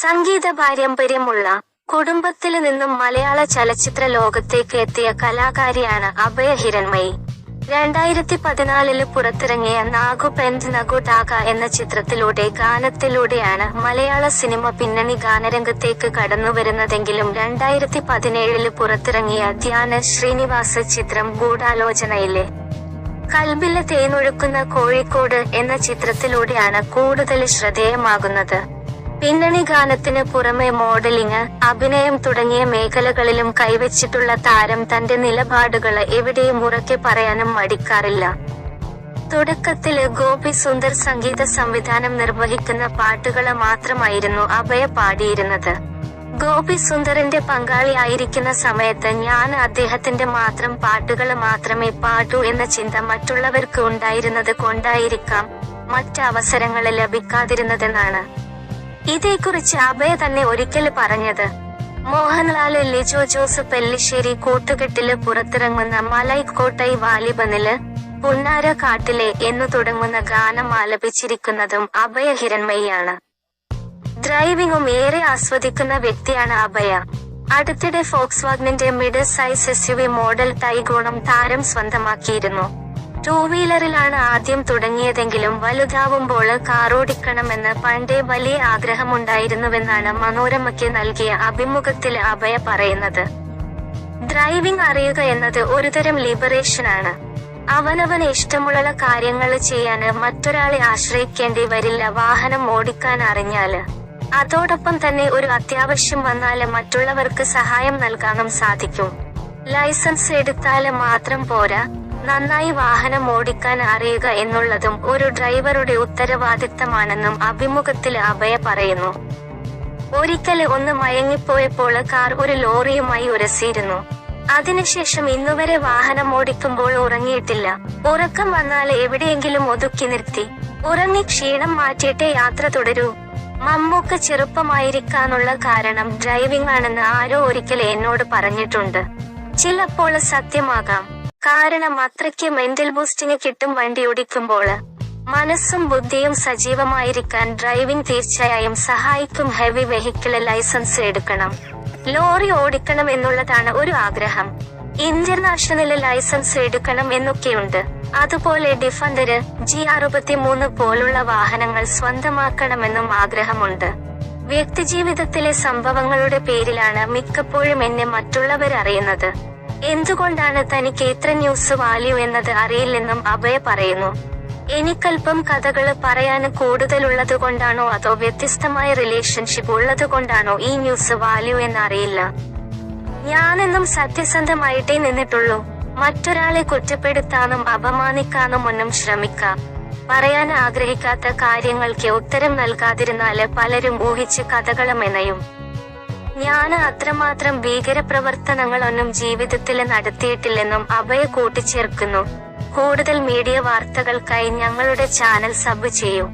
സംഗീത പാരമ്പര്യമുള്ള കുടുംബത്തിൽ നിന്നും മലയാള ചലച്ചിത്ര ലോകത്തേക്ക് എത്തിയ കലാകാരിയാണ് അഭയ ഹിരൺമയി. രണ്ടായിരത്തി പതിനാലിൽ പുറത്തിറങ്ങിയ നാഗു പെൻഡ് നഗു എന്ന ചിത്രത്തിലൂടെ ഗാനത്തിലൂടെയാണ് മലയാള സിനിമ പിന്നണി ഗാനരംഗത്തേക്ക് കടന്നുവരുന്നതെങ്കിലും രണ്ടായിരത്തി പതിനേഴിൽ പുറത്തിറങ്ങിയ ധ്യാന ശ്രീനിവാസ ചിത്രം ഗൂഢാലോചനയിലെ കൽബിലെ തേനൊഴുക്കുന്ന കോഴിക്കോട് എന്ന ചിത്രത്തിലൂടെയാണ് കൂടുതൽ ശ്രദ്ധേയമാകുന്നത്. പിന്നണി ഗാനത്തിന് പുറമെ മോഡലിംഗ് അഭിനയം തുടങ്ങിയ മേഖലകളിലും കൈവച്ചിട്ടുള്ള താരം തന്റെ നിലപാടുകൾ എവിടെയും ഉറക്കെ പറയാനും മടിക്കാറില്ല. തുടക്കത്തിൽ ഗോപി സുന്ദർ സംഗീത സംവിധാനം നിർവഹിക്കുന്ന പാട്ടുകൾ മാത്രമായിരുന്നു അഭയ പാടിയിരുന്നത്. ഗോപി സുന്ദറിന്റെ പങ്കാളിയായിരിക്കുന്ന സമയത്ത് ഞാൻ അദ്ദേഹത്തിന്റെ മാത്രം പാട്ടുകൾ മാത്രമേ പാടൂ എന്ന ചിന്ത മറ്റുള്ളവർക്ക് ഉണ്ടായിരുന്നത് കൊണ്ടായിരിക്കാം മറ്റ് അവസരങ്ങൾ ലഭിക്കാതിരുന്നതെന്നാണ്. ഇതേക്കുറിച്ച് അഭയ തന്നെ ഒരിക്കൽ പറഞ്ഞത്. മോഹൻലാൽ ലിജോ ജോസഫ് പെല്ലിശ്ശേരി കൂട്ടുകെട്ടിൽ പുറത്തിറങ്ങുന്ന മലൈക്കോട്ടൈ വാലിബനിൽ പുന്നാര കാട്ടിലെ എന്നു തുടങ്ങുന്ന ഗാനം ആലപിച്ചിരിക്കുന്നതും അഭയ ഹിരൺമയിയാണ്. ഡ്രൈവിംഗും ഏറെ ആസ്വദിക്കുന്ന വ്യക്തിയാണ് അഭയ. അടുത്തിടെ ഫോക്സ് വാഗ്നിന്റെ mid size S U V model ടൈഗോണും താരം സ്വന്തമാക്കിയിരുന്നു. ടൂ വീലറിലാണ് ആദ്യം തുടങ്ങിയതെങ്കിലും വലുതാവുമ്പോൾ കാറോടിക്കണമെന്ന് പണ്ടേ വലിയ ആഗ്രഹമുണ്ടായിരുന്നുവെന്നാണ് മനോരമയ്ക്ക് നൽകിയ അഭിമുഖത്തിൽ അഭയ പറയുന്നത്. ഡ്രൈവിംഗ് അറിയുക എന്നത് ഒരുതരം ലിബറേഷനാണ്. അവനവന് ഇഷ്ടമുള്ള കാര്യങ്ങൾ ചെയ്യാന് മറ്റൊരാളെ ആശ്രയിക്കേണ്ടി വരില്ല വാഹനം ഓടിക്കാൻ അറിഞ്ഞാൽ അതോടൊപ്പം തന്നെ ഒരു അത്യാവശ്യം വന്നാൽ മറ്റുള്ളവർക്ക് സഹായം നൽകാനും സാധിക്കും. ലൈസൻസ് എടുത്താൽ മാത്രം പോരാ. നന്നായി വാഹനം ഓടിക്കാൻ അറിയുക എന്നുള്ളതും ഒരു ഡ്രൈവറുടെ ഉത്തരവാദിത്തമാണെന്നും അഭിമുഖത്തിൽ അഭയ പറയുന്നു. ഒരിക്കൽ ഒന്ന് മയങ്ങിപ്പോയപ്പോൾ കാർ ഒരു ലോറിയുമായി ഉരസിയിരുന്നു. അതിനുശേഷം ഇന്നുവരെ വാഹനം ഓടിക്കുമ്പോൾ ഉറങ്ങിയിട്ടില്ല. ഉറക്കം വന്നാൽ എവിടെയെങ്കിലും ഒതുക്കി നിർത്തി. ഉറങ്ങി ക്ഷീണം മാറ്റിയിട്ടേ യാത്ര തുടരൂ. മമ്മൂക്ക് ചെറുപ്പമായിരിക്കാനുള്ള കാരണം ഡ്രൈവിംഗ് ആണെന്ന് ആരോ ഒരിക്കൽ എന്നോട് പറഞ്ഞിട്ടുണ്ട്. ചിലപ്പോൾ സത്യമാകാം. കാരണം അത്രയ്ക്ക് മെന്റൽ ബൂസ്റ്റിന് കിട്ടും വണ്ടി ഓടിക്കുമ്പോൾ. മനസ്സും ബുദ്ധിയും സജീവമായിരിക്കാൻ ഡ്രൈവിംഗ് തീർച്ചയായും സഹായിക്കും ഹെവി വെഹിക്കിൾ ലൈസൻസ് എടുക്കണം. ലോറി ഓടിക്കണം എന്നുള്ളതാണ് ഒരു ആഗ്രഹം. ഇന്റർനാഷണൽ ലൈസൻസ് എടുക്കണം എന്നൊക്കെയുണ്ട്. അതുപോലെ ഡിഫൻഡര് ജി അറുപത്തിമൂന്ന് പോലുള്ള വാഹനങ്ങൾ സ്വന്തമാക്കണമെന്നും ആഗ്രഹമുണ്ട്. വ്യക്തിജീവിതത്തിലെ സംഭവങ്ങളുടെ പേരിലാണ് മിക്കപ്പോഴും എന്നെ മറ്റുള്ളവർ അറിയുന്നത് എന്തുകൊണ്ടാണ് തനിക്ക് ഇത്ര ന്യൂസ് വാല്യൂ എന്നത് അറിയില്ലെന്നും അഭയ പറയുന്നു? എനിക്കല്പം കഥകൾ പറയാന് കൂടുതലുള്ളത് കൊണ്ടാണോ അതോ വ്യത്യസ്തമായ റിലേഷൻഷിപ്പ് ഉള്ളത് കൊണ്ടാണോ ഈ ന്യൂസ് വാല്യൂ എന്നറിയില്ല ഞാനെന്നും സത്യസന്ധമായിട്ടേ നിന്നിട്ടുള്ളൂ. മറ്റൊരാളെ കുറ്റപ്പെടുത്താനും അപമാനിക്കാനും ഒന്നും ശ്രമിക്ക. പറയാൻ ആഗ്രഹിക്കാത്ത കാര്യങ്ങൾക്ക് ഉത്തരം നൽകാതിരുന്നാൽ പലരും ഊഹിച്ച് കഥകൾ അത്രമാത്രം അത്രമാത്രം ഭീകരപ്രവർത്തനങ്ങളൊന്നും ജീവിതത്തിൽ നടത്തിയിട്ടില്ലെന്നും അഭയ കൂട്ടിച്ചേർക്കുന്നു. കൂടുതൽ മീഡിയ വാർത്തകൾക്കായി ഞങ്ങളുടെ ചാനൽ സബ് ചെയ്യൂ.